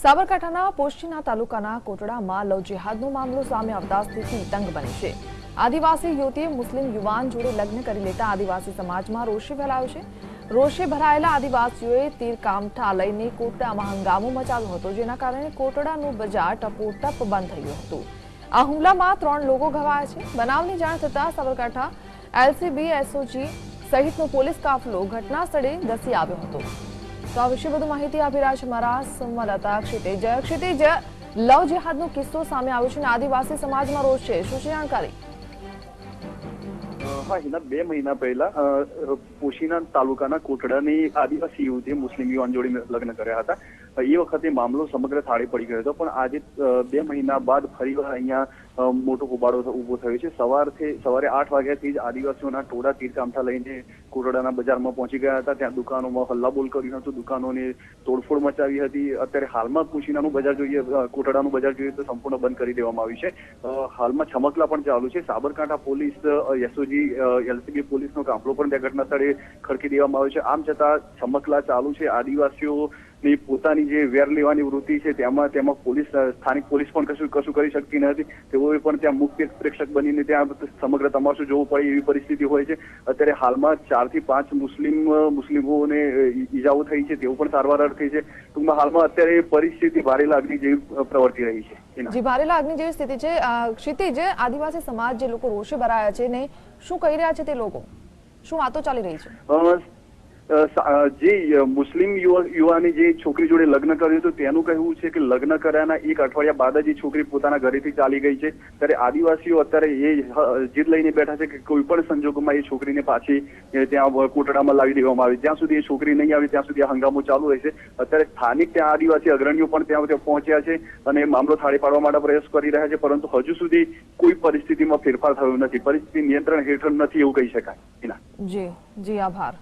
સાબરકાંઠાના પોશીના તાલુકાના કોટડામાં લવ જેહાદનો મામલો સામે આવતા સ્થિતિ તંગ બની છે. આદિવાસી યુવતીએ મુસ્લિમ યુવાન જોડે લગ્ન કરી લેતા આદિવાસી સમાજમાં રોષે ફેલાયો છે. રોષે ભરાયેલા આદિવાસીઓએ તીર કામઠા લઈને કોટડામાં હંગામો મચાવ્યો હતો, જેના કારણે કોટડાનું બજાર ટપોટપ બંધ થયું હતું. આ હુમલામાં ત્રણ લોકો ઘવાયા છે. બનાવની જાણ થતાં સાબરકાંઠા એલસીબી એસઓજી સહિતનો પોલીસ કાફલો ઘટના સ્થળે ધસી આવ્યો હતો. તો આ વિશે વધુ માહિતી આપી રહ્યા છે મારા સંવાદદાતા ક્ષિતિજ. ક્ષિતિજ, લવ જેહાદનો કિસ્સો સામે આવ્યો છે અને આદિવાસી સમાજમાં રોષ છે. શું છે જાણકારી? એના બે મહિના પહેલા પોશીના તાલુકાના કોટડાની આદિવાસી યુવતીએ મુસ્લિમ યુવાન જોડે લગ્ન કર્યા હતા. એ વખતે મામલો સમગ્ર થાળે પડી ગયો હતો, પણ આજે બે મહિના બાદ ફરીવાર અહીંયા મોટો હોબાળો ઊભો થયો છે. સવારથી, સવારે આઠ વાગ્યાથી જ આદિવાસીઓના ટોળા તીરકામઠા લઈને કોટડાના બજારમાં પહોંચી ગયા હતા. ત્યાં દુકાનોમાં હલ્લાબોલ કર્યું હતું, દુકાનોને તોડફોડ મચાવી હતી. અત્યારે હાલમાં કુશીનાનું બજાર જોઈએ કોટડાનું બજાર જોઈએ તો સંપૂર્ણ બંધ કરી દેવામાં આવ્યું છે. હાલમાં છમકલા પણ ચાલુ છે. સાબરકાંઠા પોલીસ એસઓજી એલસીબી પોલીસનો કાફલો પણ ત્યાં ઘટના સ્થળે ખડકી દેવામાં આવ્યો છે. આમ છતાં ચમકલા ચાલુ છે. આદિવાસીઓની પોતાની જે વેર લેવાની વૃત્તિ છે તેમાં તેમાં પોલીસ સ્થાનિક પોલીસ પણ કશું કશું કરી શકતી નથી. તેઓએ પણ ત્યાં મુખ્ય પ્રેક્ષક બનીને ત્યાં સમગ્ર તમાશો જોવું પડે એવી પરિસ્થિતિ હોય છે. અત્યારે હાલમાં ચારથી પાંચ મુસ્લિમ મુસ્લિમોને ઈજાઓ થઈ છે તેઓ પણ સારવાર અર્થે છે. ટૂંકમાં હાલમાં અત્યારે પરિસ્થિતિ ભારે લાગણી જેવી પ્રવર્તી રહી છે. જી ભારે લાગણી જેવી સ્થિતિ છે. ક્ષિતિજ આદિવાસી સમાજ જે લોકો રોષે ભરાયા છે ને શું કહી રહ્યા છે તે લોકો? શું વાતો ચાલી રહી છે? જે મુસ્લિમ યુવાની જે છોકરી જોડે લગ્ન કર્યું હતું, તેનું કહેવું છે કે લગ્ન કર્યાના એક અઠવાડિયા બાદ જ એ છોકરી પોતાના ઘરેથી ચાલી ગઈ છે. ત્યારે આદિવાસીઓ અત્યારે એ જીદ લઈને બેઠા છે કે કોઈ પણ સંજોગોમાં એ છોકરીને પાછી ત્યાં કોટડામાં લાવી દેવામાં આવે. જ્યાં સુધી એ છોકરી નહીં આવે, ત્યાં સુધી આ હંગામો ચાલુ રહેશે. અત્યારે સ્થાનિક ત્યાં આદિવાસી અગ્રણીઓ પણ ત્યાં પહોંચ્યા છે અને મામલો થાળી પાડવા માટે પ્રયાસ કરી રહ્યા છે, પરંતુ હજુ સુધી કોઈ પરિસ્થિતિમાં ફેરફાર થયો નથી. પરિસ્થિતિ નિયંત્રણ હેઠળ નથી એવું કહી શકાય. જી જી, આભાર.